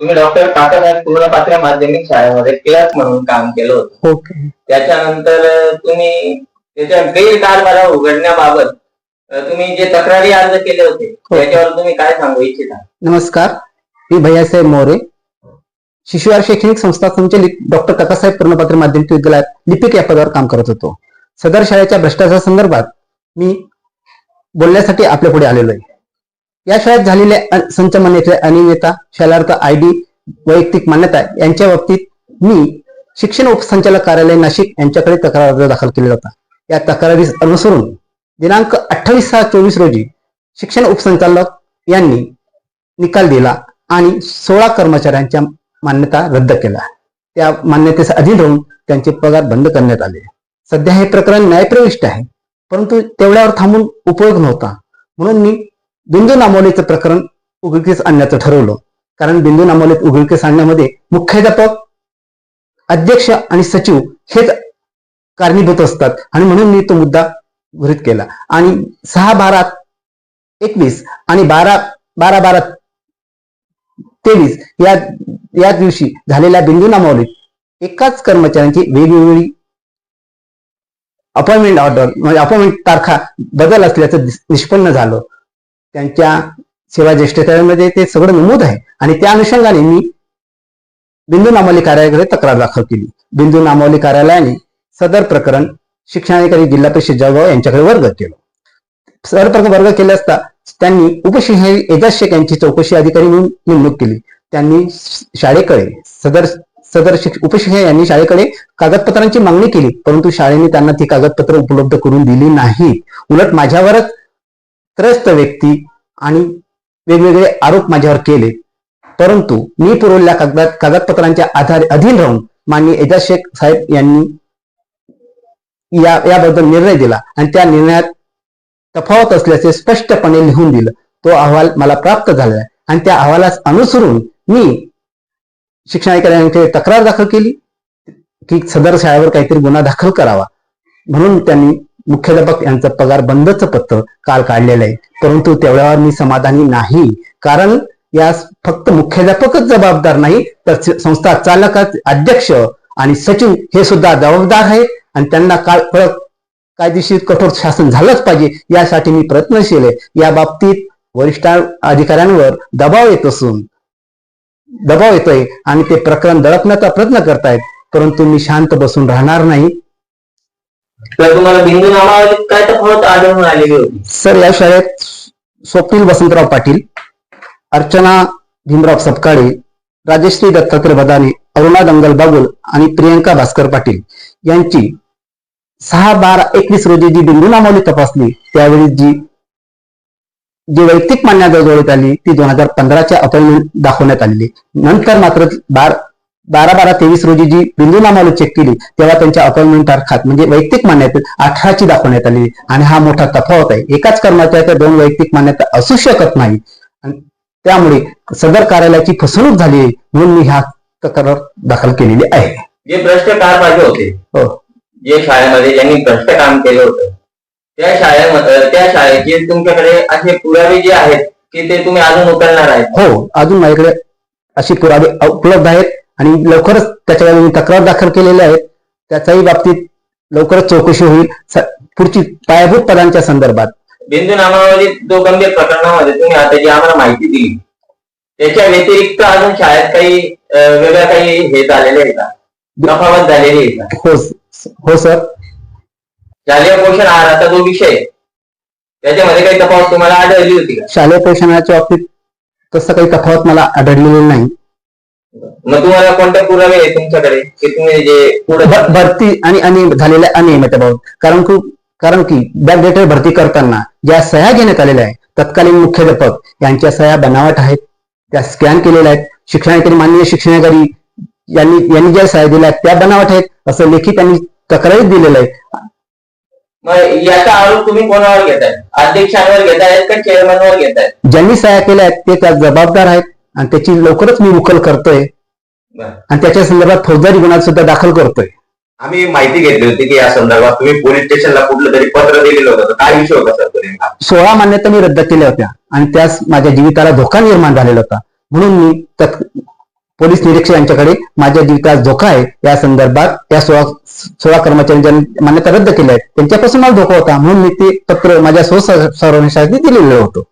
तुम्ही डॉक्टर काकासाहेब पूर्णपात्र माध्यमिक शाळेमध्ये क्लर्क म्हणून काम केलं होतं. ओके. त्याच्यानंतर तुम्ही त्याच्या गैरकारभार उघडण्याबाबत तुम्ही जे तक्रारी अर्ज केले होते त्याच्यावर तुम्ही काय सांगू इच्छिता? नमस्कार. मी भैयासाहेब मोरे. शिशुवार शैक्षणिक संस्था संचलित डॉक्टर काकासाहेब पूर्णपात्र माध्यमिक विद्यालयात लिपिक या पदावर काम करत होतो. सदर शाळेच्या भ्रष्टाचार संदर्भात मी बोलण्यासाठी आपल्या पुढे आलेलो आहे. या शाळेत झालेल्या अ- संच अनियमितता शालार्थ आय डी वैयक्तिक मान्यता यांच्या बाबतीत मी शिक्षण उपसंचालक कार्यालय नाशिक यांच्याकडे तक्रार अर्ज दाखल केलेला होता. या तक्रारीस अनुसरून दिनांक अठ्ठावीस सहा चोवीस रोजी शिक्षण उपसंचालक यांनी निकाल दिला आणि सोळा कर्मचाऱ्यांच्या मान्यता रद्द केल्या. त्या मान्यतेस अधीन राहून त्यांचे पगार बंद करण्यात आले. सध्या हे प्रकरण न्यायप्रविष्ट आहे परंतु तेवढ्यावर थांबून उपयोग नव्हता. म्हणून मी बिंदू नामोलीचं प्रकरण उघडकीस आणण्याचं ठरवलं. कारण बिंदू नामोलीत उघडकीस आणण्यामध्ये मुख्याध्यापक अध्यक्ष आणि सचिव हेच कारणीभूत असतात. आणि म्हणून मी तो मुद्दा गृहित केला. आणि सहा बारा एकवीस आणि बारा बारा बारा तेवीस या या दिवशी झालेल्या बिंदू नामावलीत एकाच कर्मचाऱ्यांची वेगवेगळी अपॉइंटमेंट ऑर्डर म्हणजे अपॉइंटमेंट तारखा बदल असल्याचं निष्पन्न झालं. त्यांच्या सेवा ज्येष्ठतेमध्ये ते सगळं नमूद आहे. आणि त्या अनुषंगाने मी बिंदू नामावली कार्यालयाकडे तक्रार दाखल केली. बिंदू नामावली कार्यालयाने सदर प्रकरण शिक्षणाधिकारी जिल्हा परिषद जळगाव यांच्याकडे वर्ग केलं. सदर प्रकरण वर्ग केले असता त्यांनी उपशिक्षणाधिकारी एजाज शेख यांची चौकशी अधिकारी म्हणून नेमणूक केली. त्यांनी शाळेकडे सदर सदर शिक उपशिक्षक यांनी शाळेकडे कागदपत्रांची मागणी केली. परंतु शाळेने त्यांना ती कागदपत्र उपलब्ध करून दिली नाही उलट माझ्यावरच त्रस्त व्यक्ती आणि वेगवेगळे आरोप माझ्यावर केले. परंतु मी पुरवलेल्या कागद कागदपत्रांच्या आधारे अधीन राहून माननीय एजाज शेख साहेब यांनी या याबद्दल निर्णय दिला आणि त्या निर्णयात तफावत असल्याचे स्पष्टपणे लिहून दिलं. तो अहवाल मला प्राप्त झाला आहे आणि त्या अहवालास अनुसरून मी शिक्षणाधिकाऱ्यांकडे तक्रार दाखल केली की सदर शाळेवर काहीतरी गुन्हा दाखल करावा. म्हणून त्यांनी मुख्याध्यापक यांचं पगार बंदचं पत्र काल काढलेलं आहे. परंतु तेवढ्यावर मी समाधानी नाही. कारण यास फक्त मुख्याध्यापकच जबाबदार नाही तर संस्था चालक अध्यक्ष आणि सचिव हे सुद्धा जबाबदार आहेत आणि त्यांना काळ कडक कायदेशीर कठोर शासन झालंच पाहिजे यासाठी मी प्रयत्नशील आहे. या बाबतीत वरिष्ठ अधिकाऱ्यांवर दबाव येत असून दबाव येतोय आणि ते प्रकरण दडपण्याचा प्रयत्न करतायत. परंतु मी शांत बसून राहणार नाही. तर तुम्हाला बिंदू नामावलीत काय तफावत आढळून आलेली होती. सर या शाळेत स्वप्नील वसंतराव पाटील अर्चना भीमराव सपकाळे राजश्री दत्तात्रय बदाने अरुणा दंगल बागुल आणि प्रियंका भास्कर पाटील यांची सहा बारा एकवीस रोजी जी बिंदू नामावली तपासली त्यावेळी जी जी वैयक्तिक मान्यता जोडण्यात आली ती दोन हजार पंधराच्या अपॉइंटमेंट दाखवण्यात आलेली. नंतर मात्र बार बारा बारा तेवीस रोजी जी बिंदू नामावली चेक केली तेव्हा त्यांच्या अपॉइंटमेंट तारखात म्हणजे वैयक्तिक मान्यतेत अठराची दाखवण्यात आली. आणि हा मोठा तफावत आहे. एकाच कर्मचाऱ्याच्या दोन वैयक्तिक मान्यता असू शकत नाही. त्यामुळे सदर कार्यालयाची फसवणूक झाली म्हणून मी हा तक्रार दाखल केलेली आहे. जे भ्रष्ट कारभारी होते हो. जे शाळेमध्ये ज्यांनी भ्रष्ट काम केलं होतं त्या शाळेमध्ये त्या शाळेचे तुमच्याकडे असे पुरावे जे आहेत की ते तुम्ही अजून उचलणार आहेत? हो अजून माझ्याकडे अशी पुरावे उपलब्ध आहेत. आणि लवकरच त्याच्यावर मी तक्रार दाखल केलेल्या आहेत. त्याच्याही बाबतीत लवकरच चौकशी होईल. पुढची पायाभूत पदांच्या संदर्भात. बिंदू नामावलीत जो गंभीर प्रकरणामध्ये तुम्ही आता जी आम्हाला माहिती दिली त्याच्या व्यतिरिक्त अजून शाळेत काही वेगळ्या काही हे झालेले आहे का? तफावत झालेली आहे का? हो हो सर. शालेय पोषण आहाराचा जो विषय त्याच्यामध्ये काही तफावत तुम्हाला आढळली होती का? शालेय पोषणाच्या बाबतीत तसं काही तफावत मला आढळलेलं नाही. मग तुम्हाला कोणते पुरावे आहे तुमच्याकडे? की तुम्ही जे पुढे भ- भरती आणि अनियमित झालेल्या अनियमिततेबाबत कारण खूप कारण की बॅकडेटेड भरती करताना ज्या सह्या घेण्यात आलेल्या आहेत तत्कालीन मुख्याध्यापक यांच्या सह्या बनावट आहेत त्या स्कॅन केलेल्या आहेत. शिक्षणाधिकारी माननीय शिक्षणाधिकारी यांनी यांनी ज्या सह्या दिल्या आहेत त्या बनावट आहेत. असं लेखी त्यांनी तक्रारीत दिलेलं आहे. मग याचा आरोप तुम्ही कोणावर घेताय? अध्यक्षांवर घेतायत का चेअरमनवर घेतायत ज्यांनी सह्या केल्या आहेत ते त्या जबाबदार आहेत. आणि त्याची लवकरच मी उकल करतोय. आणि त्याच्या संदर्भात फौजदारी गुन्हा सुद्धा दाखल करतोय. आम्ही माहिती घेतली होती की या संदर्भात तुम्ही पोलीस स्टेशनला कुठलं तरी पत्र दिलेलं होतं. काय विषय होता सर सोळा मान्यता मी रद्द केल्या होत्या आणि त्यास माझ्या जीविताला धोका निर्माण झालेला होता. म्हणून मी पोलीस निरीक्षक यांच्याकडे माझ्या जीवितास धोका आहे. या संदर्भात या सोळा सोळा कर्मचाऱ्यांच्या मान्यता रद्द केल्या आहेत त्यांच्यापासून मला धोका होता. म्हणून मी ते पत्र माझ्या स्वसंरक्षणासाठी दिलेलं होतं.